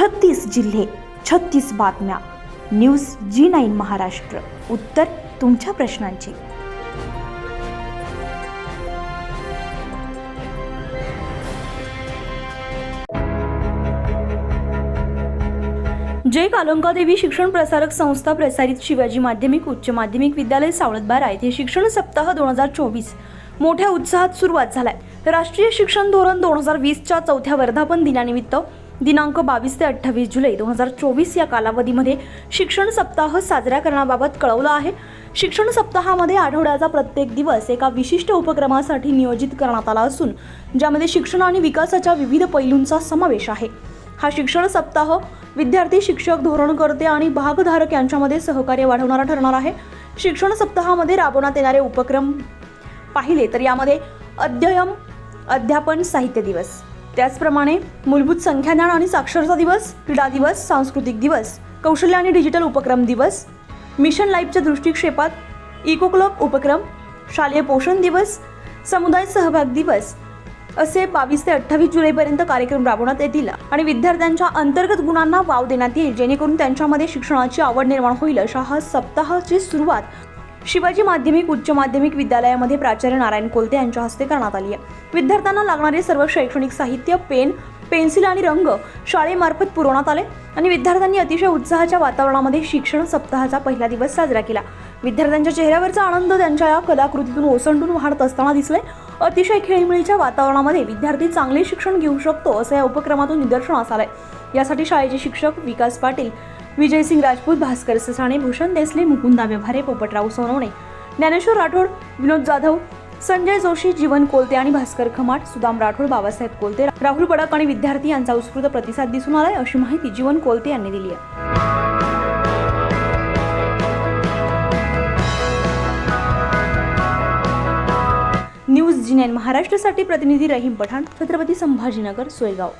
छत्तीस जिल्हे छत्तीस बातम्या. News G nine Maharashtra. उत्तर तुमच्या प्रश्नांची. जय कालंकादेवी शिक्षण प्रसारक संस्था प्रसारित शिवाजी माध्यमिक उच्च माध्यमिक विद्यालय सावळतबारा येथे शिक्षण सप्ताह दोन हजार चोवीस. मोठ्या उत्साहात सुरुवात झालाय. राष्ट्रीय शिक्षण धोरण दोन हजार वीसच्या चौथ्या वर्धापन दिनानिमित्त दिनांक बावीस ते अठ्ठावीस जुलै दोन हजार चोवीस या कालावधीमध्ये शिक्षण सप्ताह साजरा करण्याबाबत कळवलं आहे. शिक्षण सप्ताहामध्ये आठवड्याचा प्रत्येक दिवस एका विशिष्ट उपक्रमासाठी नियोजित करण्यात आला असून ज्यामध्ये शिक्षण आणि विकासाच्या विविध पैलूंचा समावेश आहे. हा शिक्षण सप्ताह विद्यार्थी शिक्षक धोरणकर्ते आणि भागधारक यांच्यामध्ये सहकार्य वाढवणारा ठरणार आहे. शिक्षण सप्ताहामध्ये राबवण्यात येणारे उपक्रम पाहिले तर यामध्ये अध्ययन अध्यापन साहित्य दिवस त्याचप्रमाणे मूलभूत संख्याज्ञान आणि साक्षरता दिवस क्रीडा दिवस सांस्कृतिक दिवस कौशल्य आणि डिजिटल उपक्रम दिवस मिशन लाईफच्या दृष्टिक्षेपात इको क्लब उपक्रम शालेय पोषण दिवस समुदाय सहभाग दिवस असे बावीस ते अठ्ठावीस जुलैपर्यंत कार्यक्रम राबवण्यात येतील आणि विद्यार्थ्यांच्या अंतर्गत गुणांना वाव देण्यात येईल जेणेकरून त्यांच्यामध्ये शिक्षणाची आवड निर्माण होईल अशा हा सप्ताहाची सुरुवात शिवाजी माध्यमिक उच्च माध्यमिक विद्यालयामध्ये प्राचार्य नारायण कोलते यांच्या हस्ते करण्यात आली आहे. विद्यार्थ्यांना लागणारे सर्व शैक्षणिक साहित्य पेन पेन्सिल आणि रंग शाळेमार्फत पुरवण्यात आले आणि विद्यार्थ्यांनी अतिशय उत्साहाच्या वातावरणामध्ये शिक्षण सप्ताहाचा पहिला दिवस साजरा केला. विद्यार्थ्यांच्या चेहऱ्यावरचा आनंद त्यांच्या या कलाकृतीतून ओसंडून वाढत असताना दिसले अतिशय खेळीमेळीच्या वातावरणामध्ये विद्यार्थी चांगले शिक्षण घेऊ शकतो असं या उपक्रमातून निदर्शनास आलंय. यासाठी शाळेचे शिक्षक विकास पाटील विजयसिंग राजपूत भास्कर ससाणे भूषण देसले मुकुंदा व्यवहारे पोपटराव सोनवणे ज्ञानेश्वर राठोड विनोद जाधव संजय जोशी जीवन कोलते आणि भास्कर खमाट सुदाम राठोड बाबासाहेब कोलते राहुल बडक आणि विद्यार्थी यांचा उत्स्फूर्त प्रतिसाद दिसून आलाय अशी माहिती जीवन कोलते यांनी दिली आहे. न्यूज जी नाईन महाराष्ट्रासाठी प्रतिनिधी रहीम पठाण छत्रपती संभाजीनगर सोयगाव.